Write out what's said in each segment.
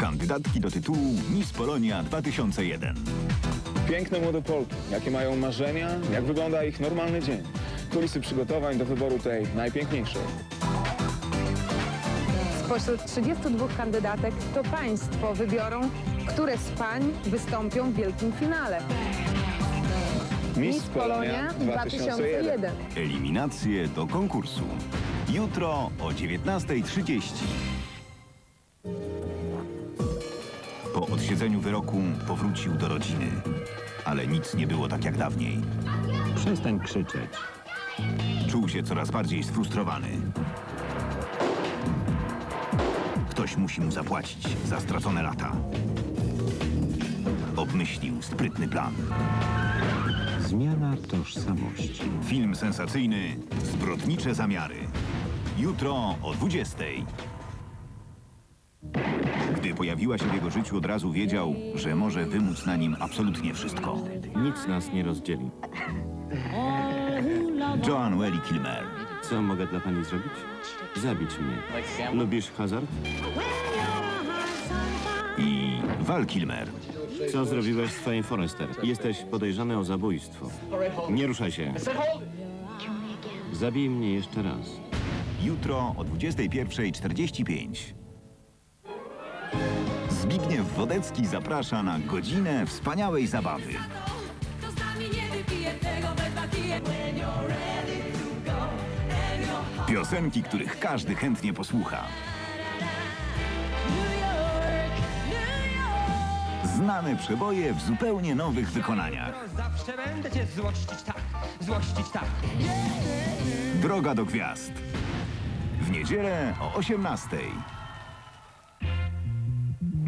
Kandydatki do tytułu Miss Polonia 2001. Piękne młode Polki, jakie mają marzenia, jak wygląda ich normalny dzień. Kulisy przygotowań do wyboru tej najpiękniejszej. Spośród 32 kandydatek to państwo wybiorą, które z pań wystąpią w wielkim finale. Miss Polonia 2001. Eliminacje do konkursu. Jutro o 19.30. Po odsiedzeniu wyroku powrócił do rodziny. Ale nic nie było tak jak dawniej. Przestań krzyczeć. Czuł się coraz bardziej sfrustrowany. Ktoś musi mu zapłacić za stracone lata. Obmyślił sprytny plan. Zmiana tożsamości. Film sensacyjny Zbrodnicze zamiary. Jutro o 20.00. Pojawiła się w jego życiu, od razu wiedział, że może wymóc na nim absolutnie wszystko. Nic nas nie rozdzieli. Joan Welly Kilmer. Co mogę dla pani zrobić? Zabić mnie. Lubisz hazard? i Val Kilmer. Co zrobiłeś z twoim Forrester? Jesteś podejrzany o zabójstwo. Nie ruszaj się. Zabij mnie jeszcze raz. Jutro o 21.45. Zbigniew Wodecki zaprasza na godzinę wspaniałej zabawy. Kto z nami nie wypije tego we dwa kije When you're ready to go and you're hot Piosenki, których każdy chętnie posłucha. New York, New York Znane przeboje w zupełnie nowych wykonaniach. Zawsze będę cię złościć tak, złościć tak. Droga do gwiazd. W niedzielę o 18.00.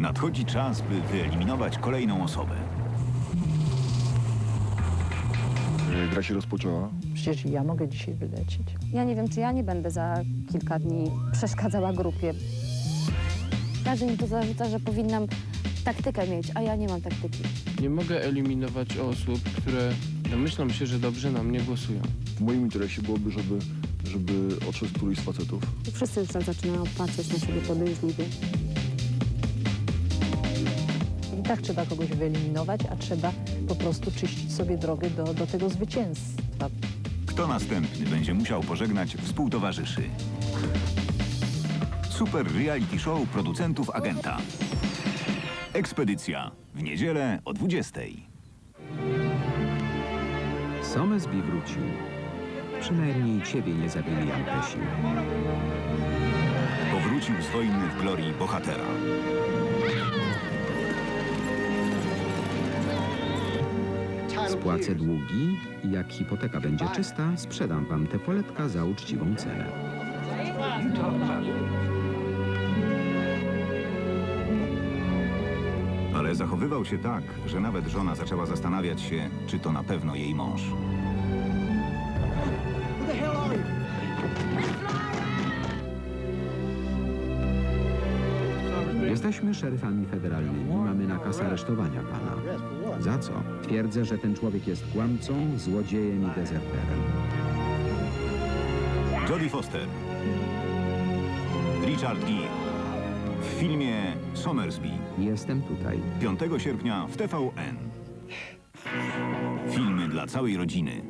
Nadchodzi czas, by wyeliminować kolejną osobę. Gra się rozpoczęła. Przecież ja mogę dzisiaj wylecieć. Ja nie wiem, czy ja nie będę za kilka dni przeszkadzała grupie. Każdy mi tu zarzuca, że powinnam taktykę mieć, a ja nie mam taktyki. Nie mogę eliminować osób, które domyślam się, że dobrze na mnie głosują. W moim interesie byłoby, żeby, żeby odszedł któryś z facetów. Wszyscy zaczynają patrzeć na siebie podejrzliwie. I tak trzeba kogoś wyeliminować, a trzeba po prostu czyścić sobie drogę do, do tego zwycięstwa. Kto następny będzie musiał pożegnać współtowarzyszy? Super reality show producentów agenta. Ekspedycja w niedzielę o 20.00. Somesby wrócił. Przynajmniej ciebie nie zabili Jankesi. Powrócił z wojny w glorii bohatera. Spłacę długi i jak hipoteka będzie czysta, sprzedam wam te poletka za uczciwą cenę. Ale zachowywał się tak, że nawet żona zaczęła zastanawiać się, czy to na pewno jej mąż. Jesteśmy szeryfami federalnymi, mamy nakaz aresztowania pana. Za co? Twierdzę, że ten człowiek jest kłamcą, złodziejem i dezerterem. Jodie Foster. Richard Gere. W filmie Somersby. Jestem tutaj. 5 sierpnia w TVN. Filmy dla całej rodziny.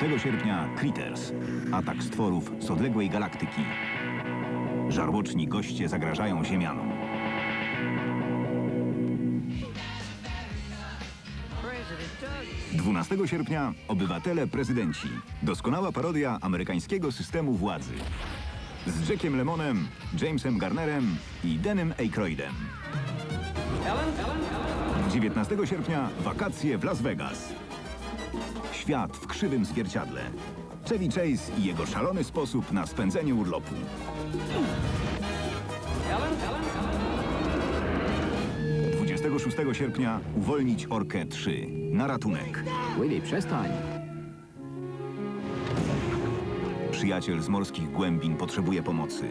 5 sierpnia Critters. Atak stworów z odległej galaktyki. Żarłoczni goście zagrażają Ziemianom. Dwunastego sierpnia Obywatele Prezydenci. Doskonała parodia amerykańskiego systemu władzy. Z Jackiem Lemonem, Jamesem Garnerem i Denem Aykroydem. 19 sierpnia wakacje w Las Vegas. Świat w krzywym zwierciadle. Chevy Chase i jego szalony sposób na spędzenie urlopu. Dwudziestego 26 sierpnia uwolnić Orkę 3 na ratunek. Willy, przestań! Przyjaciel z morskich głębin potrzebuje pomocy.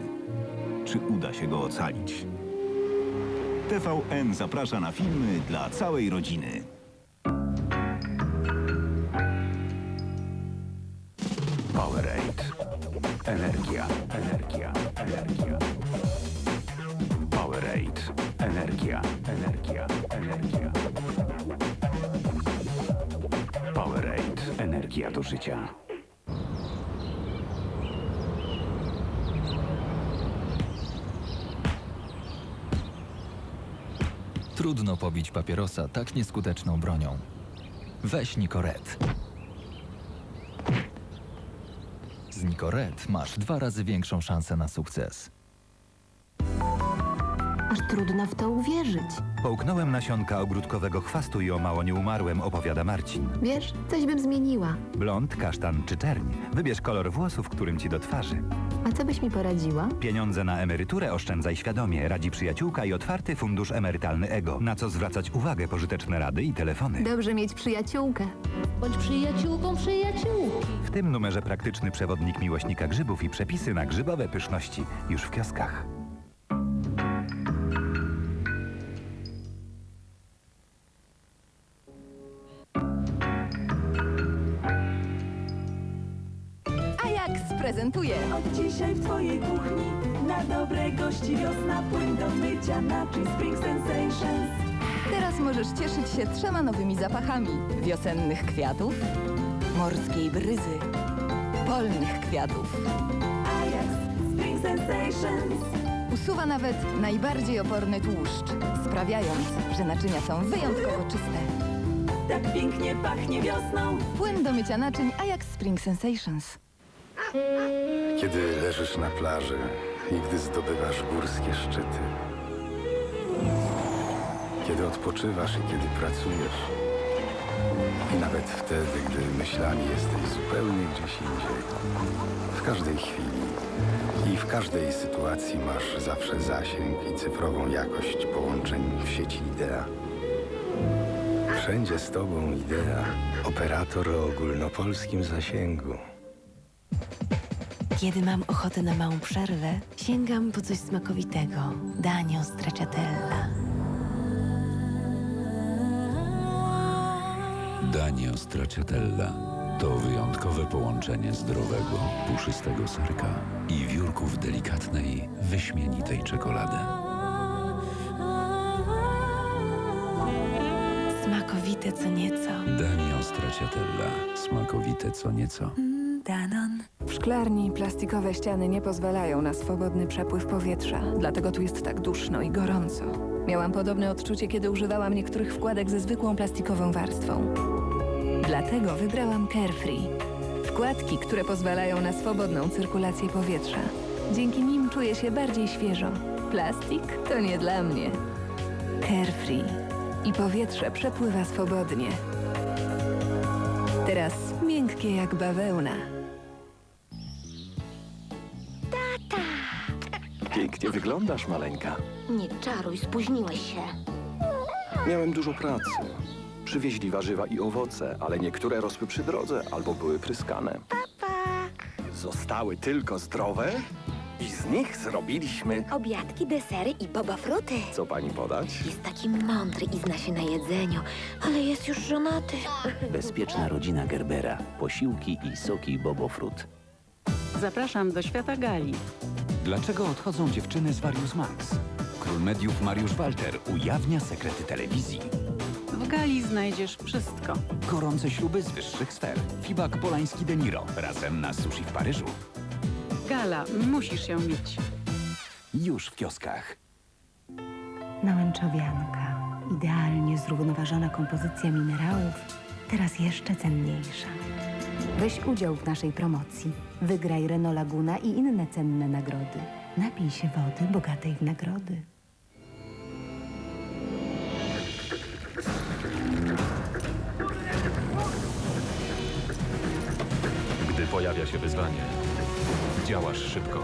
Czy uda się go ocalić? TVN zaprasza na filmy dla całej rodziny. Powerade. Energia, energia, energia. Powerade. Energia, energia, energia. Energia do życia. Trudno pobić papierosa tak nieskuteczną bronią. Weź Nikoret. Z Nikoret masz dwa razy większą szansę na sukces. Aż trudno w to uwierzyć. Połknąłem nasionka ogródkowego chwastu i o mało nie umarłem, opowiada Marcin. Wiesz, coś bym zmieniła. Blond, kasztan czy czerń. Wybierz kolor włosów, którym ci do twarzy. A co byś mi poradziła? Pieniądze na emeryturę oszczędzaj świadomie. Radzi przyjaciółka i otwarty fundusz emerytalny EGO. Na co zwracać uwagę pożyteczne rady i telefony. Dobrze mieć przyjaciółkę. Bądź przyjaciółką przyjaciółki. W tym numerze praktyczny przewodnik miłośnika grzybów i przepisy na grzybowe pyszności już w kioskach. Cieszyć się trzema nowymi zapachami. Wiosennych kwiatów, morskiej bryzy, polnych kwiatów. Ajax Spring Sensations. Usuwa nawet najbardziej oporny tłuszcz, sprawiając, że naczynia są wyjątkowo czyste. Tak pięknie pachnie wiosną. Płyn do mycia naczyń Ajax Spring Sensations. Kiedy leżysz na plaży i gdy zdobywasz górskie szczyty. Kiedy odpoczywasz i kiedy pracujesz. I nawet wtedy, gdy myślami jesteś zupełnie gdzieś indziej. W każdej chwili i w każdej sytuacji masz zawsze zasięg i cyfrową jakość połączeń w sieci Idea. Wszędzie z tobą Idea, operator o ogólnopolskim zasięgu. Kiedy mam ochotę na małą przerwę, sięgam po coś smakowitego. Danio stracciatella. Danio stracciatella to wyjątkowe połączenie zdrowego, puszystego serka i wiórków delikatnej, wyśmienitej czekolady. Smakowite co nieco. Danio stracciatella. Smakowite co nieco. Danon. W szklarni plastikowe ściany nie pozwalają na swobodny przepływ powietrza, dlatego tu jest tak duszno i gorąco. Miałam podobne odczucie, kiedy używałam niektórych wkładek ze zwykłą plastikową warstwą. Dlatego wybrałam Carefree. Wkładki, które pozwalają na swobodną cyrkulację powietrza. Dzięki nim czuję się bardziej świeżo. Plastik to nie dla mnie. Carefree. I powietrze przepływa swobodnie. Teraz miękkie jak bawełna. Pięknie wyglądasz, maleńka. Nie czaruj, spóźniłeś się. Miałem dużo pracy. Przywieźli warzywa i owoce, ale niektóre rosły przy drodze albo były pryskane. Zostały tylko zdrowe i z nich zrobiliśmy... Obiadki, desery i boba fruty. Co pani podać? Jest taki mądry i zna się na jedzeniu, ale jest już żonaty. Bezpieczna rodzina Gerbera. Posiłki i soki Bobofrut. Zapraszam do świata gali. Dlaczego odchodzą dziewczyny z Varius Max? Król mediów Mariusz Walter ujawnia sekrety telewizji. W gali znajdziesz wszystko. Gorące śluby z wyższych sfer. Fibak Polański De Niro razem na sushi w Paryżu. Gala, musisz ją mieć. Już w kioskach. Nałęczowianka. Idealnie zrównoważona kompozycja minerałów. Teraz jeszcze cenniejsza. Weź udział w naszej promocji. Wygraj Renault Laguna i inne cenne nagrody. Napij się wody bogatej w nagrody. Gdy pojawia się wyzwanie, działasz szybko.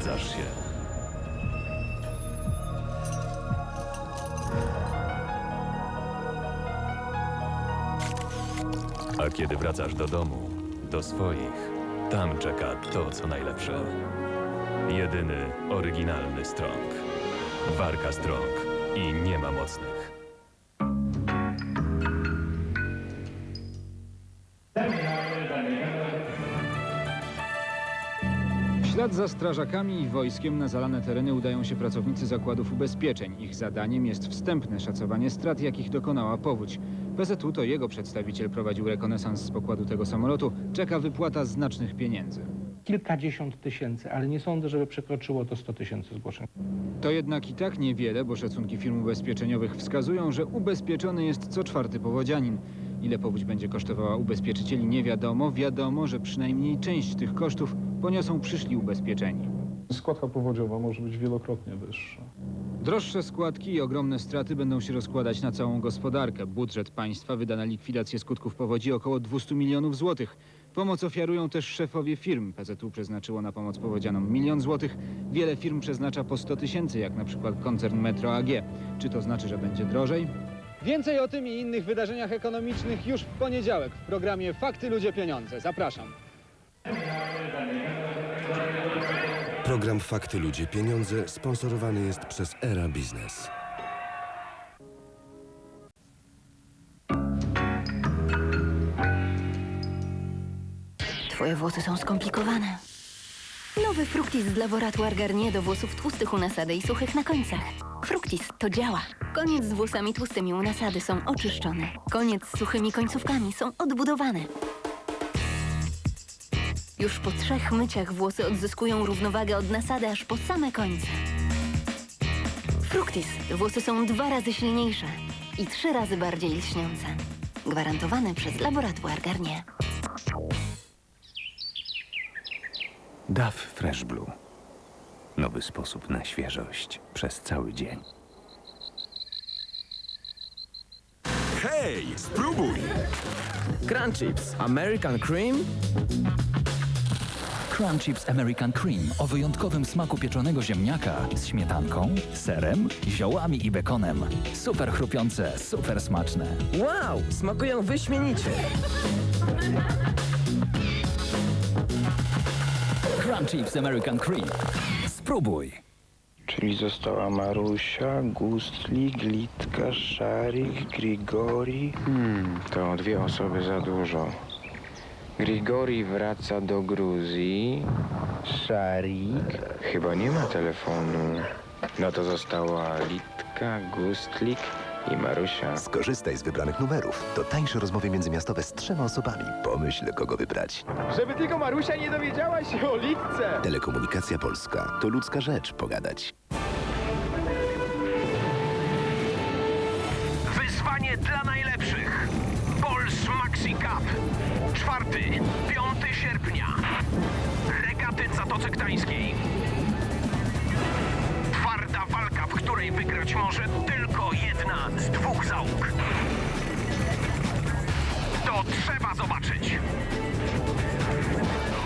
Sprawdzasz się. A kiedy wracasz do domu, do swoich, tam czeka to, co najlepsze. Jedyny, oryginalny Strong. Warka Strong i nie ma mocnych. Ślad za strażakami i wojskiem na zalane tereny udają się pracownicy zakładów ubezpieczeń. Ich zadaniem jest wstępne szacowanie strat, jakich dokonała powódź. PZU to jego przedstawiciel prowadził rekonesans z pokładu tego samolotu. Czeka wypłata znacznych pieniędzy. Kilkadziesiąt tysięcy, ale nie sądzę, żeby przekroczyło to 100 tysięcy zgłoszeń. To jednak i tak niewiele, bo szacunki firm ubezpieczeniowych wskazują, że ubezpieczony jest co czwarty powodzianin. Ile powódź będzie kosztowała ubezpieczycieli nie wiadomo. Wiadomo, że przynajmniej część tych kosztów poniosą przyszli ubezpieczeni. Składka powodziowa może być wielokrotnie wyższa. Droższe składki i ogromne straty będą się rozkładać na całą gospodarkę. Budżet państwa wyda na likwidację skutków powodzi około 200 milionów złotych. Pomoc ofiarują też szefowie firm. PZU przeznaczyło na pomoc powodzianom milion złotych. Wiele firm przeznacza po 100 tysięcy, jak na przykład koncern Metro AG. Czy to znaczy, że będzie drożej? Więcej o tym i innych wydarzeniach ekonomicznych już w poniedziałek w programie Fakty Ludzie Pieniądze. Zapraszam. Program Fakty Ludzie Pieniądze sponsorowany jest przez Era Biznes. Twoje włosy są skomplikowane. Nowy Fructis z Laboratoire Garnier do włosów tłustych u nasady i suchych na końcach. Fructis, to działa. Koniec z włosami tłustymi u nasady są oczyszczone. Koniec z suchymi końcówkami są odbudowane. Już po trzech myciach włosy odzyskują równowagę od nasady aż po same końce. Fructis. Włosy są dwa razy silniejsze i trzy razy bardziej lśniące. Gwarantowane przez Laboratoire Garnier. DAF Fresh Blue. Nowy sposób na świeżość przez cały dzień. Hej, spróbuj! Crunchips American Cream? Crunchips American Cream o wyjątkowym smaku pieczonego ziemniaka z śmietanką, serem, ziołami i bekonem. Super chrupiące, super smaczne. Wow, smakują wyśmienicie! Crunchips American Cream. Spróbuj. Czyli została Marusia, Gustlik, Litka, Szarik, Grigori. Hmm, to dwie osoby za dużo. Grigori wraca do Gruzji. Szarik. Chyba nie ma telefonu. No to została Litka, Gustlik i Marusia. Skorzystaj z wybranych numerów. To tańsze rozmowy międzymiastowe z trzema osobami. Pomyśl, kogo wybrać. Żeby tylko Marusia nie dowiedziała się o Litce. Telekomunikacja Polska. To ludzka rzecz pogadać. Wyzwanie dla najlepszych. Czwarty, piąty sierpnia. Regaty w Zatoce Gdańskiej. Twarda walka, w której wygrać może tylko jedna z dwóch załóg. To trzeba zobaczyć.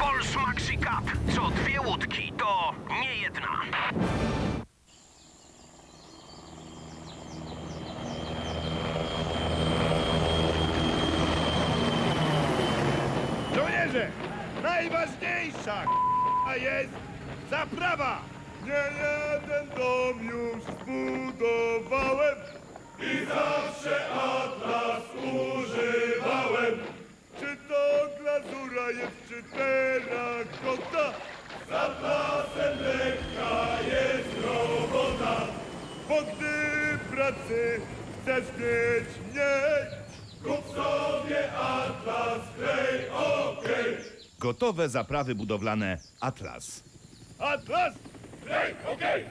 Bols Maxi Cup. Co dwie łódki, to nie jedna. Jest zaprawa! Nie jeden dom już zbudowałem i zawsze atlas używałem. Czy to glazura jest, czy terakota? Z atlasem lekka jest robota, bo gdy pracy chcesz mieć Gotowe zaprawy budowlane Atlas. Atlas klej, okej.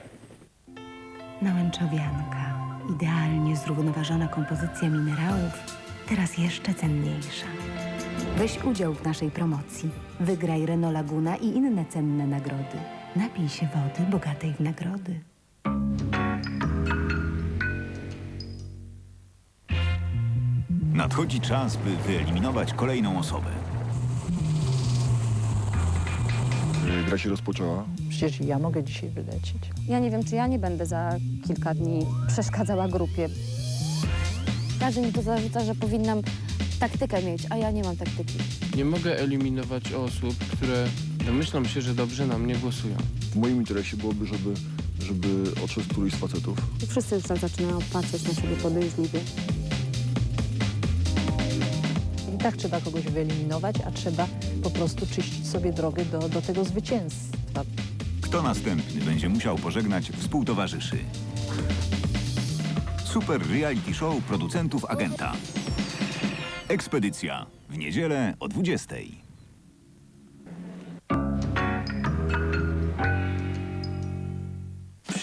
Nałęczowianka. Idealnie zrównoważona kompozycja minerałów, teraz jeszcze cenniejsza. Weź udział w naszej promocji. Wygraj Renault Laguna i inne cenne nagrody. Napij się wody bogatej w nagrody. Nadchodzi czas, by wyeliminować kolejną osobę. Gra się rozpoczęła. Przecież ja mogę dzisiaj wylecieć. Ja nie wiem, czy ja nie będę za kilka dni przeszkadzała grupie. Każdy mi to zarzuca, że powinnam taktykę mieć, a ja nie mam taktyki. Nie mogę eliminować osób, które domyślam się, że dobrze na mnie głosują. W moim interesie byłoby, żeby, żeby odszedł któryś z facetów. Wszyscy już tak zaczynają patrzeć na siebie podejrzliwie. I tak trzeba kogoś wyeliminować, a trzeba po prostu czyścić sobie drogę do, do tego zwycięstwa. Kto następny będzie musiał pożegnać współtowarzyszy? Super reality show producentów Agenta. Ekspedycja. W niedzielę o 20.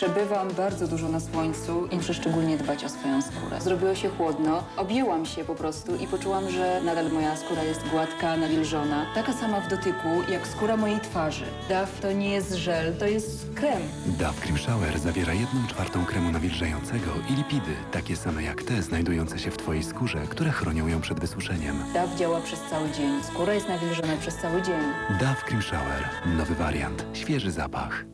Przebywam bardzo dużo na słońcu i muszę szczególnie dbać o swoją skórę. Zrobiło się chłodno, objęłam się po prostu i poczułam, że nadal moja skóra jest gładka, nawilżona. Taka sama w dotyku jak skóra mojej twarzy. DAF to nie jest żel, to jest krem. Dove Cream Shower zawiera jedną czwartą kremu nawilżającego i lipidy, takie same jak te znajdujące się w Twojej skórze, które chronią ją przed wysuszeniem. DAF działa przez cały dzień. Skóra jest nawilżona przez cały dzień. Dove Cream Shower. Nowy wariant. Świeży zapach.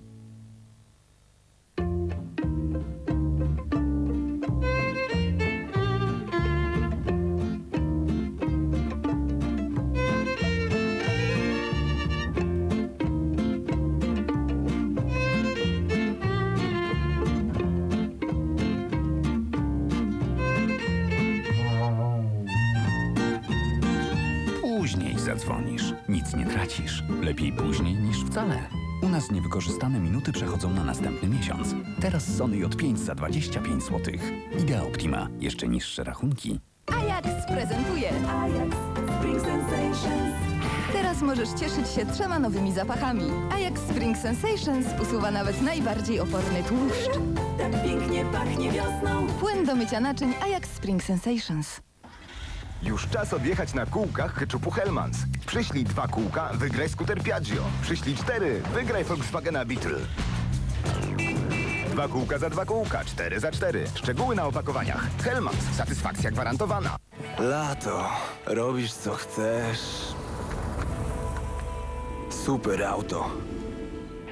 Lepiej później niż wcale. U nas niewykorzystane minuty przechodzą na następny miesiąc. Teraz Sony J5 za 25 zł. Idea Optima. Jeszcze niższe rachunki. Ajax prezentuje Ajax Spring Sensations. Teraz możesz cieszyć się trzema nowymi zapachami. Ajax Spring Sensations usuwa nawet najbardziej oporny tłuszcz. Tak pięknie pachnie wiosną. Płyn do mycia naczyń Ajax Spring Sensations. Już czas odjechać na kółkach ketchupu Hellmans. Przyślij dwa kółka, wygraj skuter Piaggio. Przyślij cztery, wygraj Volkswagena Beetle. Dwa kółka za dwa kółka, cztery za cztery. Szczegóły na opakowaniach. Hellmans, satysfakcja gwarantowana. Lato. Robisz co chcesz. Super auto.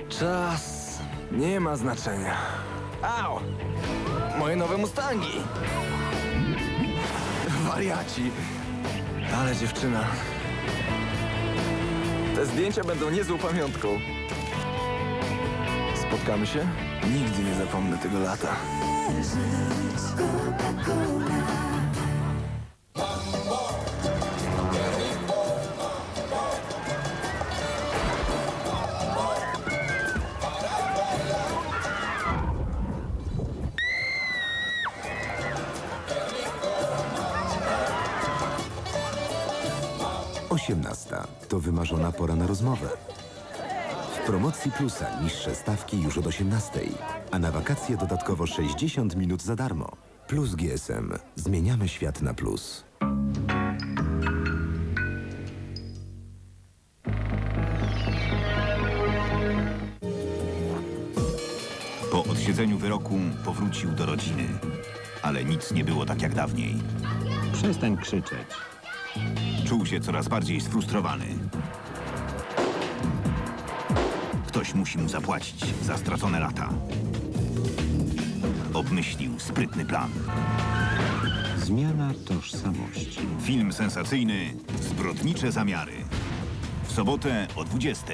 Czas nie ma znaczenia. Au! Moje nowe Mustangi. Wariaci. Ale dziewczyna. Te zdjęcia będą niezłą pamiątką. Spotkamy się? Nigdy nie zapomnę tego lata. Osiemnasta Promocji Plusa niższe stawki już od 18, a na wakacje dodatkowo 60 minut za darmo. Plus GSM. Zmieniamy świat na plus. Po odsiedzeniu wyroku powrócił do rodziny. Ale nic nie było tak jak dawniej. Przestań krzyczeć. Czuł się coraz bardziej sfrustrowany. Ktoś musi mu zapłacić za stracone lata. Obmyślił sprytny plan. Zmiana tożsamości. Film sensacyjny Zbrodnicze zamiary. W sobotę o 20.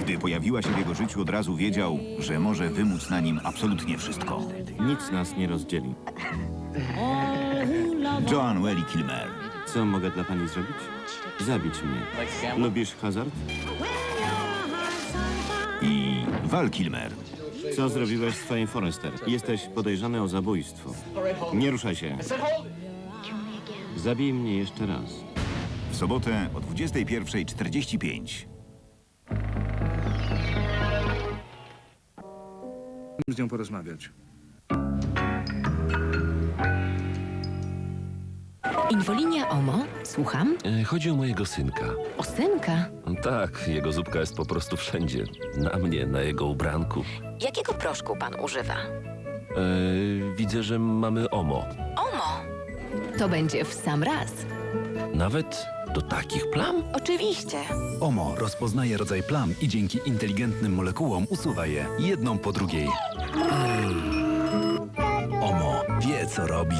Gdy pojawiła się w jego życiu, od razu wiedział, że może wymóc na nim absolutnie wszystko. Nic nas nie rozdzieli. Joan Welly Kilmer. Co mogę dla pani zrobić? Zabić mnie. Lubisz hazard? I Val Kilmer. Co zrobiłeś z twoim Forrester? Jesteś podejrzany o zabójstwo. Nie ruszaj się. Zabij mnie jeszcze raz. W sobotę o 21.45. Z nią porozmawiać. Infolinia OMO, słucham. E, Chodzi o mojego synka. O synka. Tak, jego zupka jest po prostu wszędzie. Na mnie, na jego ubranku. Jakiego proszku pan używa? E, widzę, że mamy OMO. OMO. To będzie w sam raz. Nawet do takich plam? Oczywiście. OMO rozpoznaje rodzaj plam i dzięki inteligentnym molekułom usuwa je jedną po drugiej. OMO wie co robi.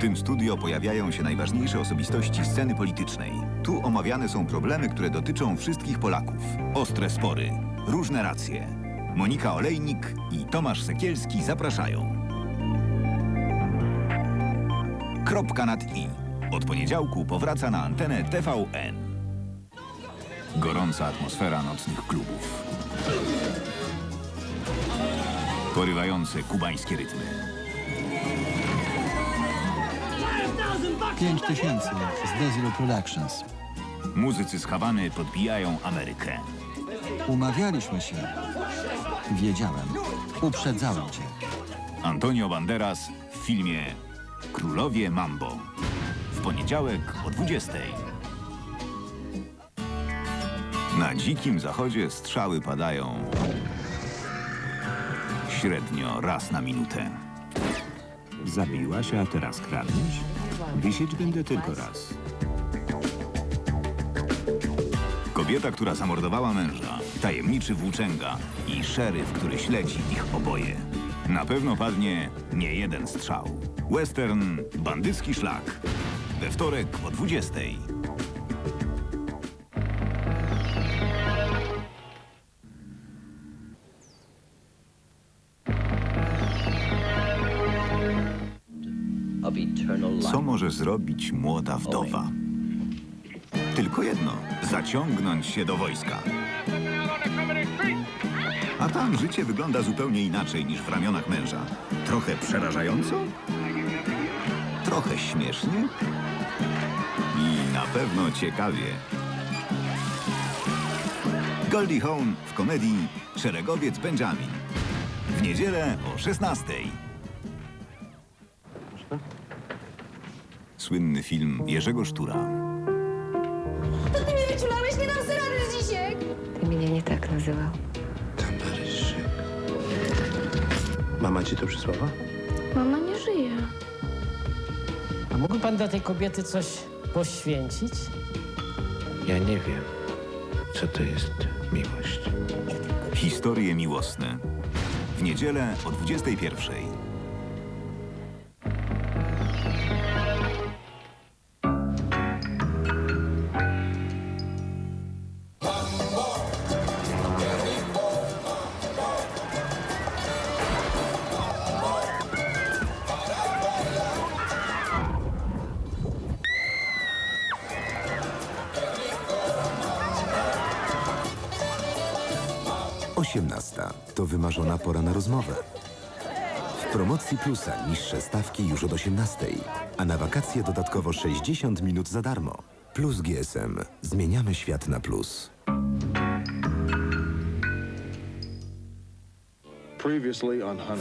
Tym studio pojawiają się najważniejsze osobistości sceny politycznej. Tu omawiane są problemy, które dotyczą wszystkich Polaków. Ostre spory, różne racje. Monika Olejnik i Tomasz Sekielski zapraszają. Kropka nad i. Od poniedziałku powraca na antenę TVN. Gorąca atmosfera nocnych klubów. Porywające kubańskie rytmy. 5 tysięcy z Desilu Productions. Muzycy z Hawany podbijają Amerykę. Umawialiśmy się. Wiedziałem. Uprzedzałem cię. Antonio Banderas w filmie Królowie Mambo. W poniedziałek o 20. Na dzikim zachodzie strzały padają średnio raz na minutę. Zabiłaś, a teraz kradniesz? Wisieć będę tylko raz. Kobieta, która zamordowała męża, tajemniczy włóczęga i szeryf, który śledzi ich oboje. Na pewno padnie nie jeden strzał. Western Bandycki Szlak. We wtorek o 20. może zrobić młoda wdowa? Tylko jedno zaciągnąć się do wojska. A tam życie wygląda zupełnie inaczej niż w ramionach męża. Trochę przerażająco, trochę śmiesznie i na pewno ciekawie. Goldie Hawn w komedii Szeregowiec Benjamin. W niedzielę o 16. słynny film Jerzego Sztura. To ty mnie wyczulałeś, nie dam sobie rady Zisiek! Ty mnie nie tak nazywał. Tamary szyk. Mama ci to przysłała? Mama nie żyje. A mógłby pan dla tej kobiety coś poświęcić? Ja nie wiem, co to jest miłość. Historie miłosne. W niedzielę o 21.00. 18 to wymarzona pora na rozmowę. W promocji Plusa niższe stawki już od 18, a na wakacje dodatkowo 60 minut za darmo. Plus GSM. Zmieniamy świat na plus. Previously on